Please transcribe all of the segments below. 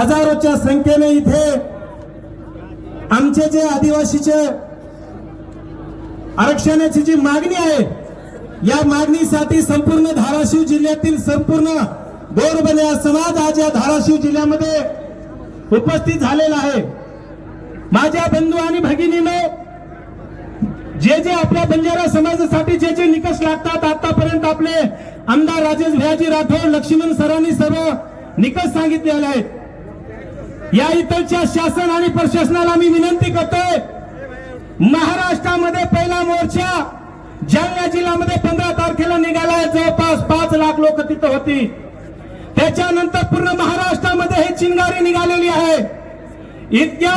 हजारोच्या संख्येने इथे आमचे जे आदिवासीचे आरक्षणाची जी मागणी आहे या मागणीसाठी संपूर्ण धाराशिव जिल्ह्यातील संपूर्ण गोरबन्या समाज आज या धाराशिव जिल्ह्यामध्ये उपस्थित झालेला आहे. माझ्या बंधू आणि भगिनीने जे जे आपल्या बंजारा समाजासाठी जे जे निकष लागतात आतापर्यंत आपले आमदार राजेश भयाजी राठोड लक्ष्मण सरांनी सर्व निकष सांगितलेले आहेत. या इथलच्या शासन आणि प्रशासनाला मी विनंती करतोय महाराष्ट्रामध्ये पहिला मोर्चा जालना जिल्ह्यामध्ये पंधरा तारखेला निघालाय जवळपास पाच लाख लोक तिथं होती. त्याच्यानंतर पूर्ण महाराष्ट्रामध्ये हे चिंगारी निघालेली आहे. इतक्या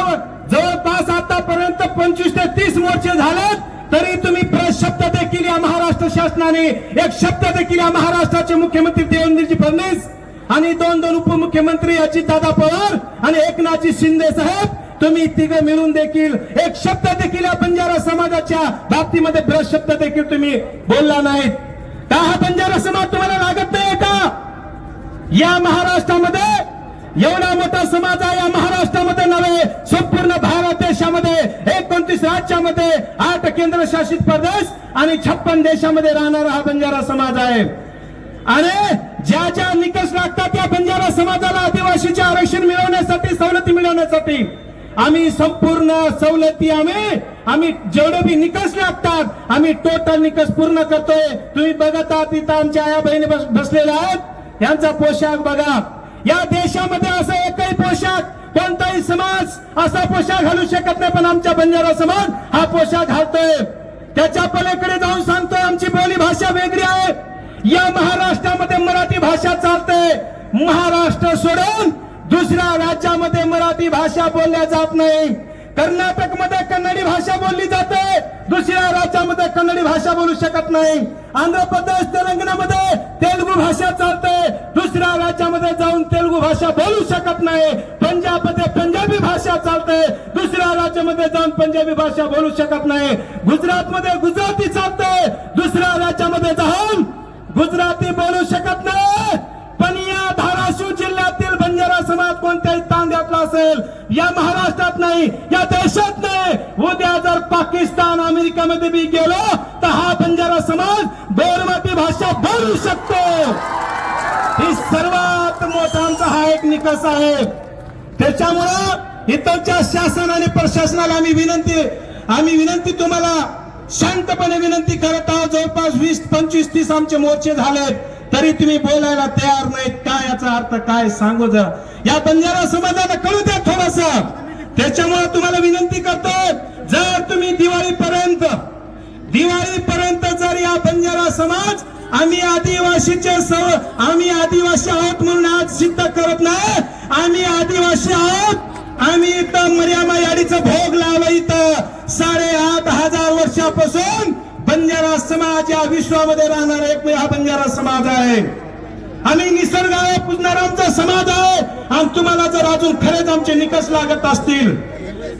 जवळपास आतापर्यंत पंचवीस ते तीस मोर्चे झालेत तरी तुम्ही प्रेस शब्द देखील या महाराष्ट्र शासनाने एक शब्द देखील या महाराष्ट्राचे मुख्यमंत्री देवेंद्रजी आणि दोन दोन उपमुख्यमंत्री अजितदादा पवार आणि एकनाथजी शिंदे साहेब तुम्ही तिघं मिळून देखील एक शब्द देखील या बंजारा समाजाच्या बाबतीमध्ये ब्रश शब्द देखील तुम्ही बोलला नाहीत. का हा बंजारा समाज तुम्हाला लागत नाही का? या महाराष्ट्रामध्ये एवढा मोठा समाज आहे या महाराष्ट्रामध्ये नव्हे संपूर्ण भारत देशामध्ये एकोणतीस राज्यामध्ये आठ केंद्रशासित प्रदेश आणि छप्पन देशामध्ये राहणारा हा बंजारा समाज आहे. आणि ज्या ज्या निकष लागतात त्या बंजारा समाजाला आदिवासीचे आरक्षण मिळवण्यासाठी सवलती मिळवण्यासाठी. आम्ही संपूर्ण सवलती आम्ही आम्ही जेवढे बी निकष लागतात आम्ही टोटल निकष पूर्ण करतोय. तुम्ही बघत आहात तिथं आमच्या आया बहिणी बस- बसलेल्या आहेत. यांचा पोशाख बघा. या देशामध्ये असं एकही पोशाख कोणताही समाज असा पोशाख घालू शकत नाही पण आमच्या बंजारा समाज हा पोशाख घालतोय. त्याच्या पलीकडे जाऊन सांगतोय आमची बोली भाषा वेगळी आहे. या महाराष्ट्रामध्ये मराठी भाषा चालते. महाराष्ट्र सोडून दुसऱ्या राज्यामध्ये मराठी भाषा बोलल्या जात नाही. कर्नाटकमध्ये कन्नडी भाषा बोलली जाते. दुसऱ्या राज्यामध्ये कन्नडी भाषा बोलू शकत नाही. आंध्र प्रदेश तेलंगणामध्ये तेलुगू भाषा चालते. दुसऱ्या राज्यामध्ये जाऊन तेलुगू भाषा बोलू शकत नाही. पंजाबमध्ये पंजाबी भाषा चालते. दुसऱ्या राज्यामध्ये जाऊन पंजाबी भाषा बोलू शकत नाही. गुजरातमध्ये गुजराती चालते. दुसऱ्या राज्यामध्ये जाऊन गुजराती बोलू शकत नाही. पण या धाराशिव जिल्ह्यातील बंजारा समाज कोणत्याही तांड्यातला असेल या महाराष्ट्रात नाही या देशात नाही. उद्या जर पाकिस्तान अमेरिकेमध्ये बी गेलो तर हा बंजारा समाज बोरमती भाषा बोलू शकतो. ही सर्वात मोठा आमचा हा एक निकष आहे. त्याच्यामुळं इथलच्या शासन आणि प्रशासनाला आम्ही विनंती आम्ही विनंती तुम्हाला शांतपणे विनंती करत आहोत जवळपास वीस पंचवीस तीस आमचे मोर्चे झालेत. तरी तुम्ही बोलायला तयार नाहीत. काय याचा अर्थ काय सांगू जर. या बंजारा समाजाला कळू द्या थोडस. त्याच्यामुळे तुम्हाला विनंती करतो जर तुम्ही दिवाळीपर्यंत दिवाळीपर्यंत जर या बंजारा समाज आम्ही आदिवासीचे सर्व आम्ही आदिवासी आहोत म्हणून आज सिद्ध करत नाही. आम्ही आदिवासी आहोत. आम्ही इथं मर्यामा याडीचा भोग लावला इथं. साडेआठ हजार वर्षापासून बंजारा समाज या विश्वामध्ये राहणारा एकमेव हा बंजारा समाज आहे. आम्ही निसर्गाला पुजणारा आमचा समाज आहे आणि तुम्हाला जर अजून खरेच आमचे निकष लागत असतील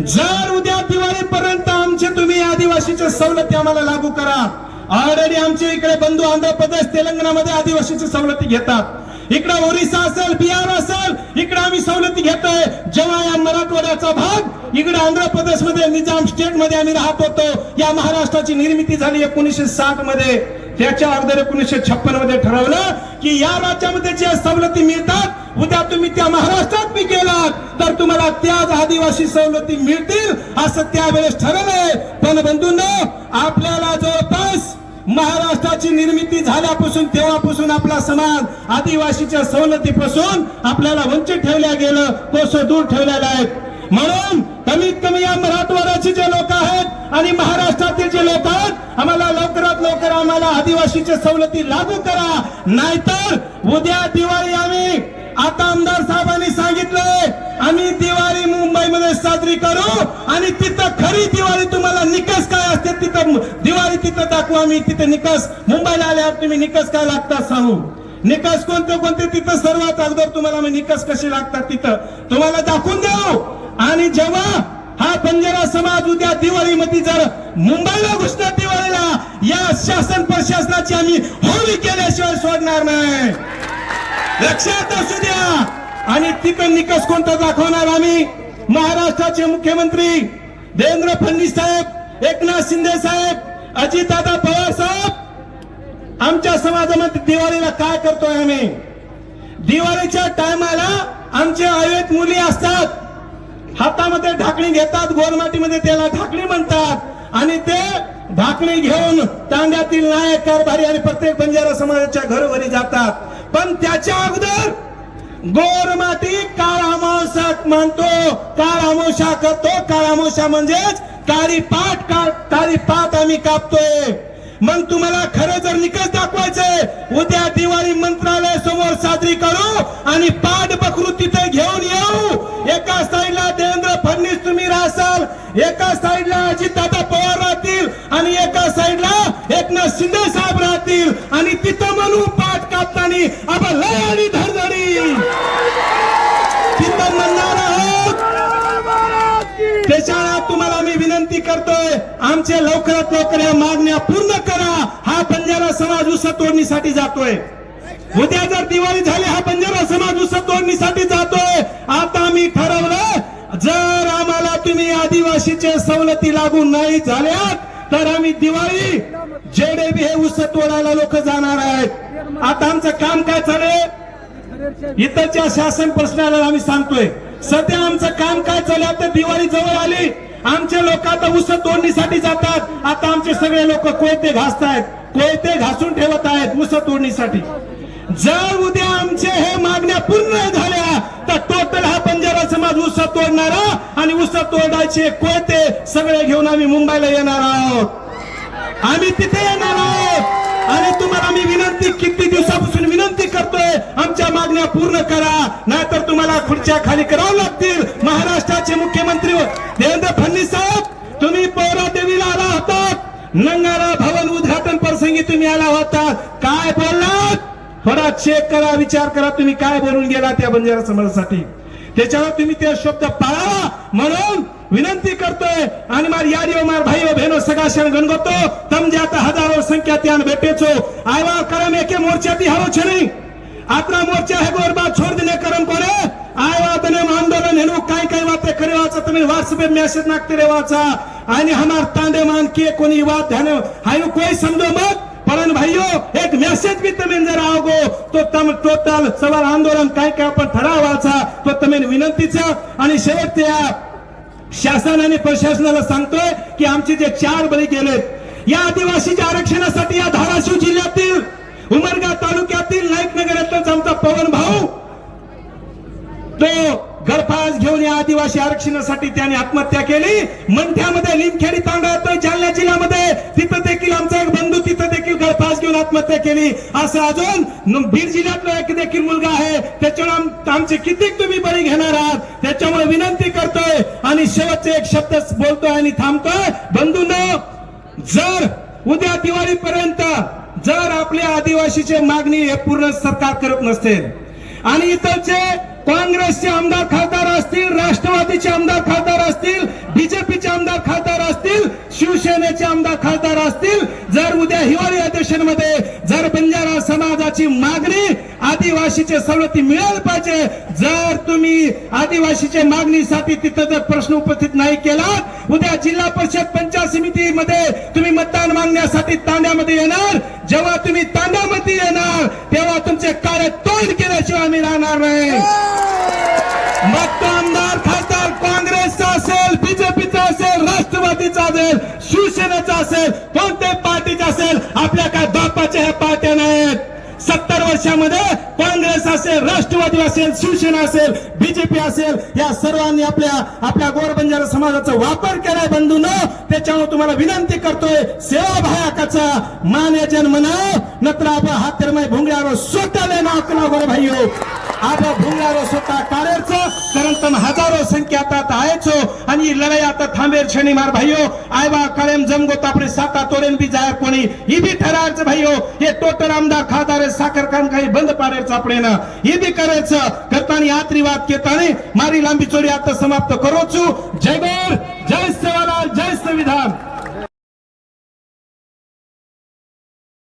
जर उद्या दिवाळीपर्यंत आमचे तुम्ही आदिवासीच्या सवलती आम्हाला लागू करा. ऑलरेडी आमचे इकडे बंधू आंध्र प्रदेश तेलंगणामध्ये आदिवासीची सवलती घेतात. इकडे ओरिसा असेल बिहार असेल इकडे आम्ही सवलती घेतोय. जेव्हा या मराठवाड्याचा भाग इकडे आंध्र प्रदेशमध्ये निजाम स्टेटमध्ये आम्ही राहत होतो या महाराष्ट्राची निर्मिती झाली एकोणीसशे साठमध्ये त्याच्या अगोदर एकोणीसशे छप्पनमध्ये ठरवलं की या राज्यामध्ये ज्या सवलती मिळतात उद्या तुम्ही त्या महाराष्ट्रात बी गेलात. तर तुम्हाला त्याच आदिवासी सवलती मिळतील असं त्यावेळेस ठरवलंय पण बंधूंना आपल्याला जवळपास महाराष्ट्राची निर्मिती झाल्यापासून तेव्हापासून आपला समाज आदिवासीच्या सवलतीपासून आपल्याला वंचित ठेवल्या गेलं कोस दूर ठेवलेला आहे. म्हणून कमीत कमी या मराठवाड्याचे जे लोक आहेत आणि महाराष्ट्रातील जे लोक आहेत आम्हाला लवकरात लवकर आम्हाला आदिवासीच्या सवलती लागू करा. नाहीतर उद्या दिवाळी आम्ही आता आमदार साहेबांनी सांगितलंय आम्ही दिवाळी मुंबईमध्ये साजरी करू आणि तिथं खरी दिवाळी तुम्हाला निकष काय असते तिथं दिवाळी तिथं दाखवू आम्ही तिथे निकष. मुंबईला आल्यावर तुम्ही निकष काय लागतात सांगू? निकष कोणते कोणते तिथं? सर्वात अगोदर तुम्हाला मी निकष कसे लागतात तिथं? तुम्हाला दाखवून देऊ. आणि जेव्हा हा बंजारा समाज उद्या दिवाळीमध्ये जर मुंबईला घुसणार दिवाळीला या शासन प्रशासनाची आम्ही होळी केल्याशिवाय सोडणार नाही. लक्षात असू द्या. आणि तिथं निकष कोणता दाखवणार आम्ही? महाराष्ट्राचे मुख्यमंत्री देवेंद्र फडणवीस साहेब एकनाथ शिंदे साहेब अजितदादा पवार साहेब आमच्या समाजामध्ये दिवाळीला काय करतोय आम्ही? दिवाळीच्या टायमाला आमचे आयुर्वेद मुली असतात. हातामध्ये ढाकणी घेतात गोरमाटीमध्ये त्याला ढाकणी म्हणतात. आणि ते ढाकणी घेऊन तांड्यातील नायक कारभारी आणि प्रत्येक बंजारा समाजाच्या घरोघरी जातात. पण त्याच्या अगोदर गोरमाटी काळ मानतो. काळ करतो. काळामोशा म्हणजेच काळी पाठ का- काळी पाट आम्ही कापतोय. मग तुम्हाला खरं जर निकष दाखवायचंय उद्या दिवाळी मंत्रालय समोर साजरी करू आणि पाठ बकरू तिथे घेऊन येऊ. एका साईडला देवेंद्र फडणवीस तुम्ही राहसाल एका साईडला अजितदादा पवार राहतील आणि एका साईडला एकनाथ शिंदे आमचे लवकरात लवकर या मागण्या पूर्ण करा. हा बंजारा समाज उस तोडणीसाठी जातोय. उद्या जर दिवाळी झाली हा बंजारा समाज उस तोडणीसाठी जातोय. आता आम्ही ठरवलं जर आम्हाला तुम्ही आदिवासीचे सवलती लागू नाही झाल्या तर आम्ही दिवाळी जेडे बी हे उस तोडायला लोक जाणार आहेत. आता आमचं काम काय चालेल इथंच्या शासन प्रश्नाला आम्ही सांगतोय. सध्या आमचं काम काय चालू आता दिवाळी जवळ आली. आमचे लोक आता उस तोडणीसाठी जातात. आता आमचे सगळे लोक कोयते घासतायत. कोयते घासून ठेवत आहेत उस तोडणीसाठी. जर उद्या आमचे हे मागण्या पूर्ण झाल्या तर टोटल हा बंजारा समाज उस तोडणारा आणि उस तोडायचे कोयते सगळे घेऊन आम्ही मुंबईला येणार आहोत. आम्ही तिथे येणार आहोत. आणि तुम्हाला मी विनंती किती दिवसापासून विनंती करतोय? आमच्या मागण्या पूर्ण करा नाहीतर तुम्हाला खुर्च्या खाली करावं लागतील. महाराष्ट्राचे मुख्यमंत्री हो- देवेंद्र फडणवीस साहेब तुम्ही पौरा देवीला आला होता नंगारा भवन उद्घाटन प्रसंगी तुम्ही आला होता. काय बोललात? थोडा चेक करा विचार करा तुम्ही काय बोलून गेला त्या बंजारा समाजासाठी? त्याच्यावर तुम्ही ते शब्द पाळा. म्हणून विनंती करतोय. आणि मार यारी मार भाई बहिणो सगळा क्षण गणगतो. तमजे आता हजारो संख्या त्यान भेटेचो आयवा करम एके मोर्चा ती हरो छेणी आपला मोर्चा हे गोरबा छोड दिले करम कोणे आयवा तने आंदोलन हेनु काय काय वाते करे वाचा तुम्ही व्हॉट्सअप मेसेज नाकते रे वाचा. आणि हमार तांडे मान के कोणी वाद ध्यान हायू कोई समजो मत. पण भाईयो एक मेसेज भी तुम्ही जर आवगो तो तम टोटल सवार आंदोलन काय काय आपण ठराव वाचा. तो तुम्ही विनंतीचा आणि शेवटचे या शासन आणि प्रशासनाला सांगतोय की आमचे जे चार बळी गेलेत या आदिवासीच्या आरक्षणासाठी या धाराशिव जिल्ह्यातील उमरगा तालुक्यातील नाईकनगर येथेच आमचा पवन भाऊ तो गळफास घेऊन या आदिवासी आरक्षणासाठी त्याने आत्महत्या केली. मंठ्यामध्ये लिमखेडी तांडा जालना जिल्ह्यामध्ये. तिथं देखील आमचा एक बंधू तिथं देखील गळफास घेऊन आत्महत्या केली. असं अजून बीड जिल्ह्यातला एक देखील मुलगा आहे. त्याच्यावर आमचे किती तुम्ही बळी घेणार आहात त्याच्यामुळे विनंती करतोय आणि शेवटचे एक शब्द बोलतोय आणि थांबतोय. बंधू जर उद्या दिवाळीपर्यंत जर आपल्या आदिवासीची मागणी हे पूर्ण सरकार करत नसेल आणि इतरचे काँग्रेसचे आमदार खासदार असतील राष्ट्रवादीचे आमदार खासदार असतील बीजेपीचे आमदार खासदार असतील शिवसेनेचे आमदार खासदार असतील जर उद्या हिवाळी अधिवेशनमध्ये जर बंजारा समाजाची मागणी आदिवासीचे सवलती मिळायला पाहिजे जर तुम्ही आदिवासीच्या मागणीसाठी तिथं जर प्रश्न उपस्थित नाही केला उद्या जिल्हा परिषद पंचायत समितीमध्ये तुम्ही मतदान मागण्यासाठी तांड्यामध्ये येणार जेव्हा तुम्ही तांड्यामध्ये येणार तेव्हा तुमचे कार्य तोंड केल्याशिवाय आम्ही राहणार नाही. मग आमदार खासदार काँग्रेसचा असेल बीजेपीचा असेल राष्ट्रवादीचा असेल शिवसेनेचा असेल पार्टीचा असेल आपल्या काय बापाच्या ह्या पार्ट्या नाहीत. सत्तर वर्षामध्ये काँग्रेस असेल राष्ट्रवादी असेल शिवसेना असेल बीजेपी असेल या सर्वांनी आपल्या आपल्या गोरबंजारा समाजाचा वापर केलाय बंधूंनो. त्याच्यामुळे तुम्हाला विनंती करतोय सेवा भायाकाचा मान्य जन्म नत्र आप हात कर्मय भुंगळ्यावर सोटाले ना अकला आज भुंगणारो स्वतः कारण तन हजारो संख्या आता आयचो आणि लढाई आता थांबेर क्षणी मार भाईयो. आयबा कळेम जमगो आपले साता तोडेन भी जाय कोणी. ही बी ठरायच भाईयो. हे टोटल आमदार खादारे साखर काम काही बंद पाडेच आपले ना ही बी करायचं. करतानी आत्रीवाद केताने मारी लांबी चोरी आता समाप्त करोचू. जय बोर जय सेवालाल जय संविधान.